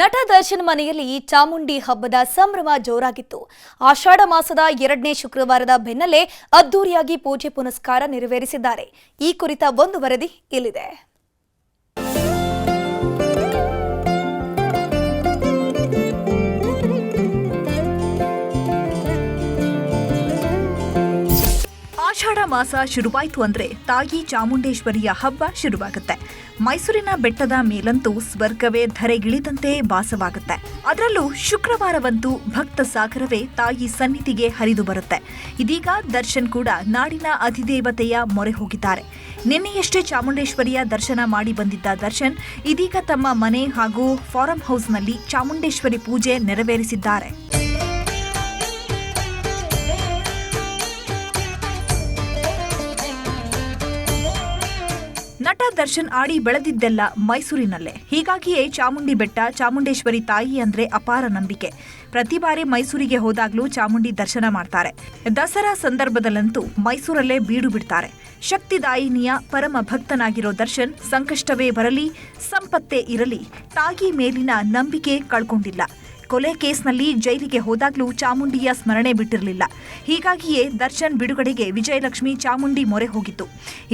ನಟ ದರ್ಶನ್ ಮನೆಯಲ್ಲಿ ಚಾಮುಂಡಿ ಹಬ್ಬದ ಸಂಭ್ರಮ ಜೋರಾಗಿತ್ತು. ಆಷಾಢ ಮಾಸದ ಎರಡನೇ ಶುಕ್ರವಾರದ ಬೆನ್ನಲ್ಲೇ ಅದ್ದೂರಿಯಾಗಿ ಪೂಜೆ ಪುನಸ್ಕಾರ ನೆರವೇರಿಸಿದ್ದಾರೆ. ಈ ಕುರಿತ ಒಂದು ವರದಿ ಇಲ್ಲಿದೆ. ಮಾಸ ಶುರುವಾಯಿತು ಅಂದ್ರೆ ತಾಯಿ ಚಾಮುಂಡೇಶ್ವರಿಯ ಹಬ್ಬ ಶುರುವಾಗುತ್ತೆ. ಮೈಸೂರಿನ ಬೆಟ್ಟದ ಮೇಲಂತೂ ಸ್ವರ್ಗವೇ ಧರೆಗಿಳಿದಂತೆ ಭಾಸವಾಗುತ್ತೆ. ಅದರಲ್ಲೂ ಶುಕ್ರವಾರವಂತೂ ಭಕ್ತ ಸಾಗರವೇ ತಾಯಿ ಸನ್ನಿಧಿಗೆ ಹರಿದು ಬರುತ್ತೆ. ಇದೀಗ ದರ್ಶನ್ ಕೂಡ ನಾಡಿನ ಅಧಿದೇವತೆಯ ಮೊರೆ ಹೋಗಿದ್ದಾರೆ. ನಿನ್ನೆಯಷ್ಟೇ ಚಾಮುಂಡೇಶ್ವರಿಯ ದರ್ಶನ ಮಾಡಿ ಬಂದಿದ್ದ ದರ್ಶನ್ ಇದೀಗ ತಮ್ಮ ಮನೆ ಹಾಗೂ ಫಾರಂ ಹೌಸ್ನಲ್ಲಿ ಚಾಮುಂಡೇಶ್ವರಿ ಪೂಜೆ ನೆರವೇರಿಸಿದ್ದಾರೆ. ನಟ ದರ್ಶನ್ ಆಡಿ ಬೆಳೆದಿದ್ದೆಲ್ಲ ಮೈಸೂರಿನಲ್ಲೇ. ಹೀಗಾಗಿಯೇ ಚಾಮುಂಡಿ ಬೆಟ್ಟ, ಚಾಮುಂಡೇಶ್ವರಿ ತಾಯಿ ಅಂದ್ರೆ ಅಪಾರ ನಂಬಿಕೆ. ಪ್ರತಿ ಬಾರಿ ಮೈಸೂರಿಗೆ ಹೋದಾಗ್ಲೂ ಚಾಮುಂಡಿ ದರ್ಶನ ಮಾಡ್ತಾರೆ. ದಸರಾ ಸಂದರ್ಭದಲ್ಲಂತೂ ಮೈಸೂರಲ್ಲೇ ಬೀಡು ಬಿಡ್ತಾರೆ. ಶಕ್ತಿದಾಯಿನಿಯ ಪರಮ ಭಕ್ತನಾಗಿರೋ ದರ್ಶನ್ ಸಂಕಷ್ಟವೇ ಬರಲಿ, ಸಂಪತ್ತೇ ಇರಲಿ, ತಾಯಿ ಮೇಲಿನ ನಂಬಿಕೆ ಕಳ್ಕೊಂಡಿಲ್ಲ. ಕೊಲೆ ಕೇಸ್ನಲ್ಲಿ ಜೈಲಿಗೆ ಹೋದಾಗಲೂ ಚಾಮುಂಡಿಯ ಸ್ಮರಣೆ ಬಿಟ್ಟಿರಲಿಲ್ಲ. ಹೀಗಾಗಿಯೇ ದರ್ಶನ್ ಬಿಡುಗಡೆಗೆ ವಿಜಯಲಕ್ಷ್ಮಿ ಚಾಮುಂಡಿ ಮೊರೆ ಹೋಗಿತ್ತು.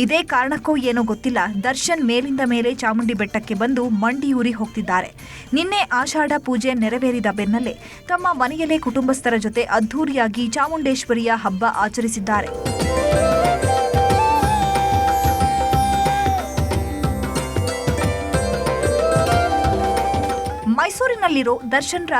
ಇದೇ ಕಾರಣಕ್ಕೋ ಏನೋ ಗೊತ್ತಿಲ್ಲ, ದರ್ಶನ್ ಮೇಲಿಂದ ಮೇಲೆ ಚಾಮುಂಡಿ ಬೆಟ್ಟಕ್ಕೆ ಬಂದು ಮಂಡಿಯೂರಿ ಹೋಗ್ತಿದ್ದಾರೆ. ನಿನ್ನೆ ಆಷಾಢ ಪೂಜೆ ನೆರವೇರಿದ ಬೆನ್ನಲ್ಲೇ ತಮ್ಮ ಮನೆಯಲ್ಲೇ ಕುಟುಂಬಸ್ಥರ ಜೊತೆ ಅದ್ಧೂರಿಯಾಗಿ ಚಾಮುಂಡೇಶ್ವರಿಯ ಹಬ್ಬ ಆಚರಿಸಿದ್ದಾರೆ. ಮೈಸೂರಿನಲ್ಲಿರೋ ದರ್ಶನ್ರ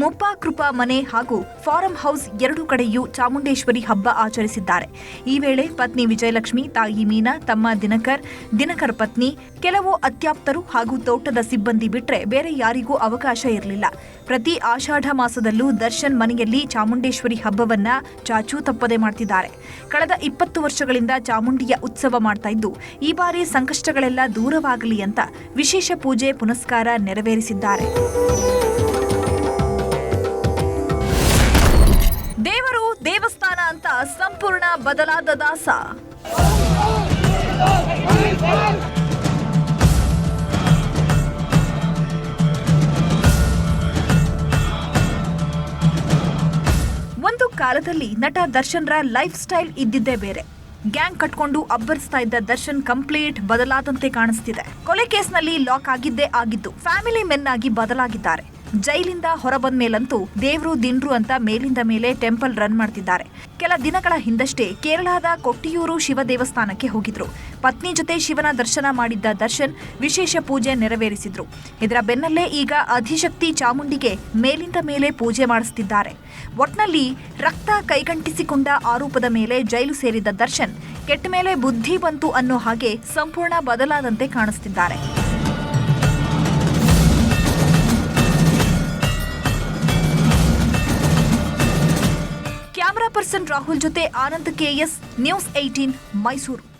ಮುಪ್ಪ ಕೃಪಾ ಮನೆ ಹಾಗೂ ಫಾರಂ ಹೌಸ್ ಎರಡು ಕಡೆಯೂ ಚಾಮುಂಡೇಶ್ವರಿ ಹಬ್ಬ ಆಚರಿಸಿದ್ದಾರೆ. ಈ ವೇಳೆ ಪತ್ನಿ ವಿಜಯಲಕ್ಷ್ಮಿ, ತಾಯಿ ಮೀನಾ, ತಮ್ಮ ದಿನಕರ್ ದಿನಕರ್ ಪತ್ನಿ, ಕೆಲವು ಅತ್ಯಾಪ್ತರು ಹಾಗೂ ತೋಟದ ಸಿಬ್ಬಂದಿ ಬಿಟ್ಟರೆ ಬೇರೆ ಯಾರಿಗೂ ಅವಕಾಶ ಇರಲಿಲ್ಲ. ಪ್ರತಿ ಆಷಾಢ ಮಾಸದಲ್ಲೂ ದರ್ಶನ್ ಮನೆಯಲ್ಲಿ ಚಾಮುಂಡೇಶ್ವರಿ ಹಬ್ಬವನ್ನ ಚಾಚೂ ತಪ್ಪದೆ ಮಾಡ್ತಿದ್ದಾರೆ. ಕಳೆದ ಇಪ್ಪತ್ತು ವರ್ಷಗಳಿಂದ ಚಾಮುಂಡಿಯ ಉತ್ಸವ ಮಾಡ್ತಾ ಇದ್ದು, ಈ ಬಾರಿ ಸಂಕಷ್ಟಗಳೆಲ್ಲ ದೂರವಾಗಲಿ ಅಂತ ವಿಶೇಷ ಪೂಜೆ, ಪುನಸ್ಕಾರ ನೆರವೇರಿಸಿದ್ದಾರೆ. ದೇವರು ದೇವಸ್ಥಾನ ಅಂತ ಸಂಪೂರ್ಣ ಬದಲಾದ ದಾಸ. ಒಂದು ಕಾಲದಲ್ಲಿ ನಟ ದರ್ಶನ್ರ ಲೈಫ್ ಸ್ಟೈಲ್ ಇದ್ದಿದ್ದೇ ಬೇರೆ. ಗ್ಯಾಂಗ್ ಕಟ್ಕೊಂಡು ಅಬ್ಬರಿಸ್ತಾ ಇದ್ದ ದರ್ಶನ್ ಕಂಪ್ಲೀಟ್ ಬದಲಾದಂತೆ ಕಾಣಿಸ್ತಿದೆ. ಕೊಲೆ ಕೇಸ್ನಲ್ಲಿ ಲಾಕ್ ಆಗಿದ್ದೇ ಆಗಿದ್ದು, ಫ್ಯಾಮಿಲಿ ಮೆನ್ ಆಗಿ ಬದಲಾಗಿದ್ದಾರೆ. ಜೈಲಿಂದ ಹೊರಬಂದ ಮೇಲಂತೂ ದೇವ್ರು ದಿನ್ರು ಅಂತ ಮೇಲಿಂದ ಮೇಲೆ ಟೆಂಪಲ್ ರನ್ ಮಾಡ್ತಿದ್ದಾರೆ. ಕೆಲ ದಿನಗಳ ಹಿಂದಷ್ಟೇ ಕೇರಳದ ಕೊಟ್ಟಿಯೂರು ಶಿವ ದೇವಸ್ಥಾನಕ್ಕೆ ಹೋಗಿದ್ರು. ಪತ್ನಿ ಜೊತೆ ಶಿವನ ದರ್ಶನ ಮಾಡಿದ್ದ ದರ್ಶನ್ ವಿಶೇಷ ಪೂಜೆ ನೆರವೇರಿಸಿದ್ರು. ಇದರ ಬೆನ್ನಲ್ಲೇ ಈಗ ಅಧಿಶಕ್ತಿ ಚಾಮುಂಡಿಗೆ ಮೇಲಿಂದ ಮೇಲೆ ಪೂಜೆ ಮಾಡಿಸ್ತಿದ್ದಾರೆ. ಒಟ್ನಲ್ಲಿ ರಕ್ತ ಕೈಗಂಟಿಸಿಕೊಂಡ ಆರೋಪದ ಮೇಲೆ ಜೈಲು ಸೇರಿದ್ದ ದರ್ಶನ್ ಕೆಟ್ಟ ಮೇಲೆ ಬುದ್ಧಿ ಬಂತು ಅನ್ನೋ ಹಾಗೆ ಸಂಪೂರ್ಣ ಬದಲಾದಂತೆ ಕಾಣಿಸ್ತಿದ್ದಾರೆ. ಕ್ಯಾಮರಾ ಪರ್ಸನ್ ರಾಹುಲ್ ಜೊತೆ Anand KS news eighteen Mysuru.